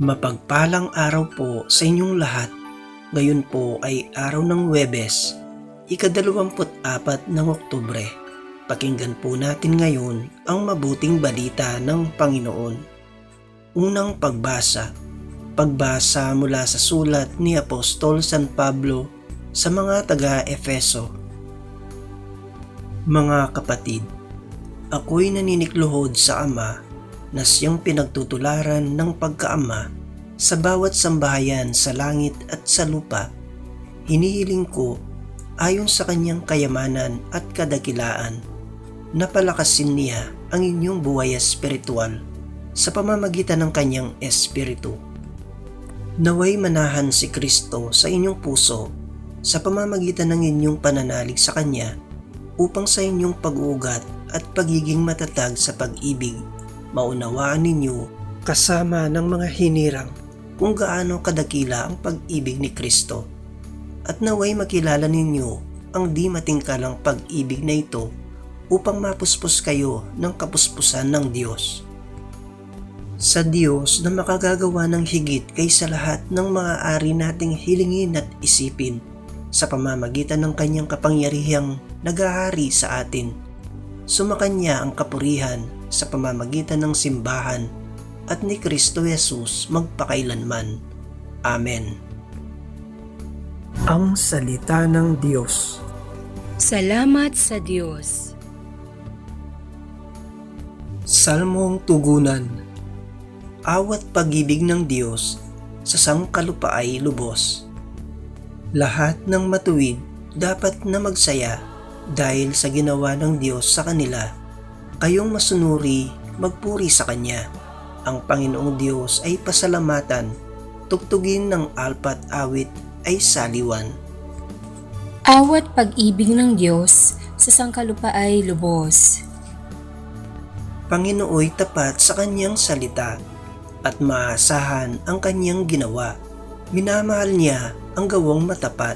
Mapagpalang araw po sa inyong lahat. Ngayon po ay araw ng Webes, ikadalawamput apat ng Oktubre. Pakinggan po natin ngayon ang mabuting balita ng Panginoon. Unang pagbasa. Pagbasa mula sa sulat ni Apostol San Pablo sa mga taga-Efeso. Mga kapatid, ako'y naninikluhod sa Ama na siyang pinagtutularan ng pagkaama sa bawat sambahayan sa langit at sa lupa. Hinihiling ko ayon sa kanyang kayamanan at kadakilaan na palakasin niya ang inyong buhay espiritual sa pamamagitan ng kanyang espiritu. Naway manahan si Kristo sa inyong puso sa pamamagitan ng inyong pananalig sa Kanya upang sa inyong pag-uugat at pagiging matatag sa pag-ibig maunawaan ninyo kasama ng mga hinirang kung gaano kadakila ang pag-ibig ni Kristo at naway makilala ninyo ang di matingkalang pag-ibig na ito upang mapuspos kayo ng kapuspusan ng Diyos. Sa Diyos na makagagawa ng higit kaysa lahat ng mga ari nating hilingin at isipin sa pamamagitan ng kanyang kapangyarihang nagahari sa atin. Sumakanya ang kapurihan sa pamamagitan ng simbahan at ni Kristo Jesus magpakailanman. Amen. Ang Salita ng Diyos Salamat sa Diyos. Salmong Tugunan Awat pag-ibig ng Diyos sa sangkalupa ay lubos. Lahat ng matuwid dapat na magsaya dahil sa ginawa ng Diyos sa kanila. Kayong masunuri, magpuri sa Kanya. Ang Panginoong Diyos ay pasalamatan, tugtugin ng alpat awit ay saliwan. Awat pag-ibig ng Diyos sa sangkalupa ay lubos. Panginooy tapat sa kanyang salita at maasahan ang kanyang ginawa. Minamahal niya ang gawang matapat,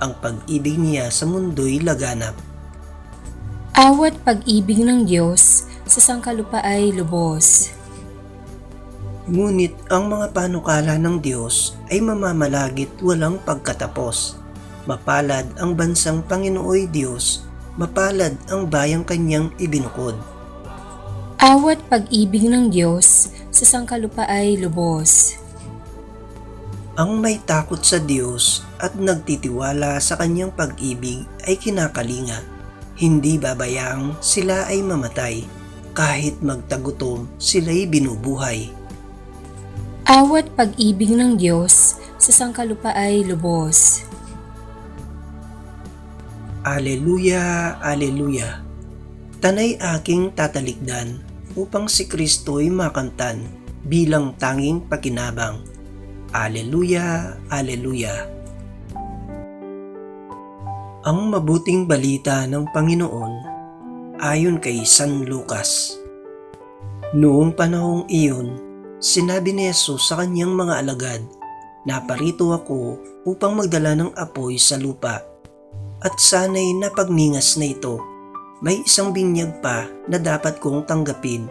ang pag-ibig niya sa mundo'y laganap. Awat pag-ibig ng Diyos sa sangkalupa ay lubos. Ngunit ang mga panukala ng Diyos ay mamamalagit walang pagkatapos. Mapalad ang bansang Panginooy Diyos, mapalad ang bayang kanyang ibinukod. Awat pag-ibig ng Diyos sa sangkalupa ay lubos. Ang may takot sa Diyos at nagtitiwala sa kanyang pag-ibig ay kinakalinga. Hindi babayaang sila ay mamatay. Kahit magtagutom, sila'y binubuhay. Awat pag-ibig ng Diyos sa sangkalupa ay lubos. Aleluya, Aleluya. Tanay aking tatalikdan upang si Kristo'y makamtan bilang tanging pakinabang. Aleluya, Aleluya. Ang mabuting balita ng Panginoon ayon kay San Lucas. Noong panahong iyon, sinabi ni Jesus sa kanyang mga alagad, Naparito ako upang magdala ng apoy sa lupa at sana'y napagningas na ito. May isang binyag pa na dapat kong tanggapin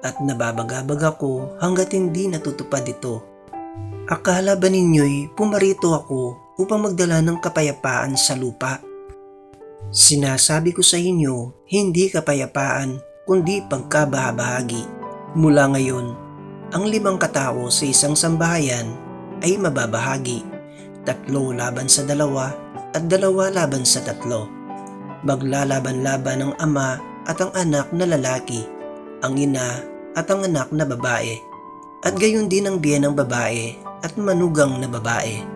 at nababagabag ako hanggat hindi natutupad ito. Akala ba ninyo'y pumarito ako upang magdala ng kapayapaan sa lupa? Sinasabi ko sa inyo, hindi kapayapaan kundi pagkabahabahagi. Mula ngayon, ang limang katao sa isang sambahayan ay mababahagi. Tatlo laban sa dalawa at dalawa laban sa tatlo. Maglalaban-laban ang ama at ang anak na lalaki, ang ina at ang anak na babae, at gayon din ang biyen ng babae at manugang na babae.